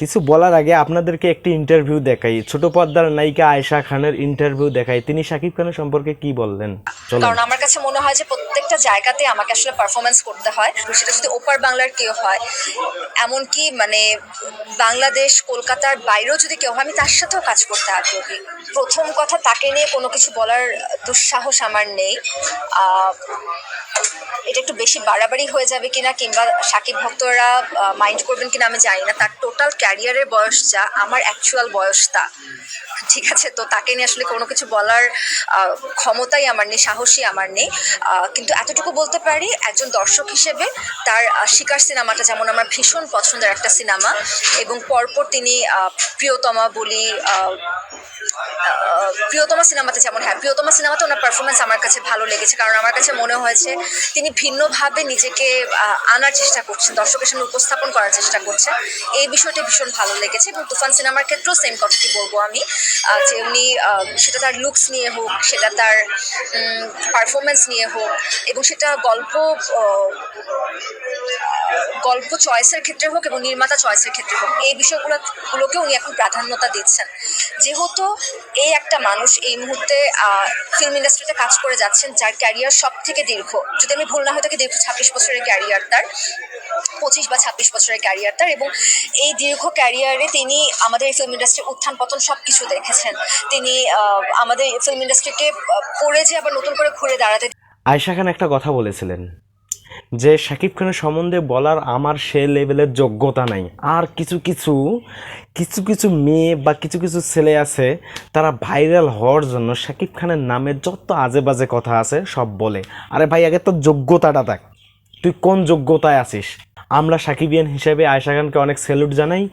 কিছু বলার আগে আপনাদেরকে একটি ইন্টারভিউ দেখাই। ছোট পর্দার নায়িকা আয়েশা খানের ইন্টারভিউ দেখাই। তিনি শাকিব খানের সম্পর্কে কি বললেন? কারণ আমার কাছে মনে হয় যে প্রত্যেকটা জায়গাতে আমাকে আসলে পারফরমেন্স করতে হয়। সেটা যদি ওপার বাংলার কেউ হয়, এমনকি মানে বাংলাদেশ, কলকাতার বাইরেও যদি কেউ হয়, আমি তার সাথেও কাজ করতে আগ্রহী। প্রথম কথা, তাকে নিয়ে কোনো কিছু বলার দুঃসাহস আমার নেই। এটা একটু বেশি বাড়াবাড়ি হয়ে যাবে কিনা, কিংবা সাকিব ভক্তরা মাইন্ড করবেন কিনা আমি জানি না। তার টোটাল ক্যারিয়ারের বয়স যা, আমার অ্যাকচুয়াল বয়স তা। ঠিক আছে? তো তাকে নিয়ে আসলে কোনো কিছু বলার ক্ষমতাই আমার নেই, সাহসই আমার নেই। কিন্তু এতটুকু বলতে পারি, একজন দর্শক হিসেবে তার শিকার সিনেমাটা যেমন আমার ভীষণ পছন্দের একটা সিনেমা এবং পরপর তিনি প্রিয়তমা বলি প্রিয়তমা সিনেমাতে যেমন হ্যাঁ প্রিয়তমা সিনেমাতে ওনার পারফরমেন্স আমার কাছে ভালো লেগেছে, কারণ আমার কাছে মনে হয়েছে তিনি ভিন্নভাবে নিজেকে আনার চেষ্টা করছেন, দর্শকের সামনে উপস্থাপন করার চেষ্টা করছেন। এই বিষয়টি ভীষণ ভালো লেগেছে এবং তুফান সিনেমার ক্ষেত্রেও সেম কথাটি বলব আমি যে উনি সেটা তার লুকস নিয়ে হোক, সেটা তার পারফরমেন্স নিয়ে হোক, এবং সেটা গল্প গল্প চয়েসের ক্ষেত্রে হোক এবং নির্মাতা চয়েসের ক্ষেত্রে হোক, এই বিষয়গুলো গুলোকে উনি এখন প্রাধান্যতা দিচ্ছেন। যেহেতু এই একটা মানুষ এই মুহূর্তে ফিল্ম ইন্ডাস্ট্রিতে কাজ করে যাচ্ছেন, যার ক্যারিয়ার সব থেকে দীর্ঘ। যদি আমি ভুল না হয়ে থাকি দীর্ঘ ছাব্বিশ বছরের ক্যারিয়ার তার, পঁচিশ বা ছাব্বিশ বছরের ক্যারিয়ার তার এবং এই দীর্ঘ ক্যারিয়ারে তিনি আমাদের ফিল্ম ইন্ডাস্ট্রির উত্থান পতন সব কিছু দেখেছেন। তিনি আমাদের ফিল্ম ইন্ডাস্ট্রিকে পড়ে যে আবার নতুন করে ঘুরে দাঁড়াতে আয়েশা খান একটা কথা বলেছিলেন। যে শাকিব খানের সম্বন্ধে বলার আমার সে লেভেলের যোগ্যতা নাই। আর কিছু কিছু কিছু কিছু মেয়ে বা কিছু কিছু ছেলে আছে, তারা ভাইরাল হওয়ার জন্য শাকিব খানের নামে যত আজে বাজে কথা আছে সব বলে। আরে ভাই, আগে তোর যোগ্যতাটা দেখ। তুই কোন যোগ্যতায় আছিস? আমরা সাকিবিয়ান হিসেবে আয়শা খানকে অনেক স্যালুট জানাই।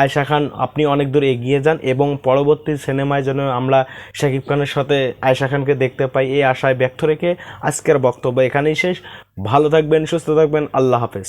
আয়শা খান, আপনি অনেক দূর এগিয়ে যান এবং পরবর্তী সিনেমায় যেন আমরা শাকিব খানের সাথে আয়শা খানকে দেখতে পাই, এই আশায় ব্যক্ত রেখে আজকের বক্তব্য এখানেই শেষ। ভালো থাকবেন, সুস্থ থাকবেন, আল্লাহ হাফেজ।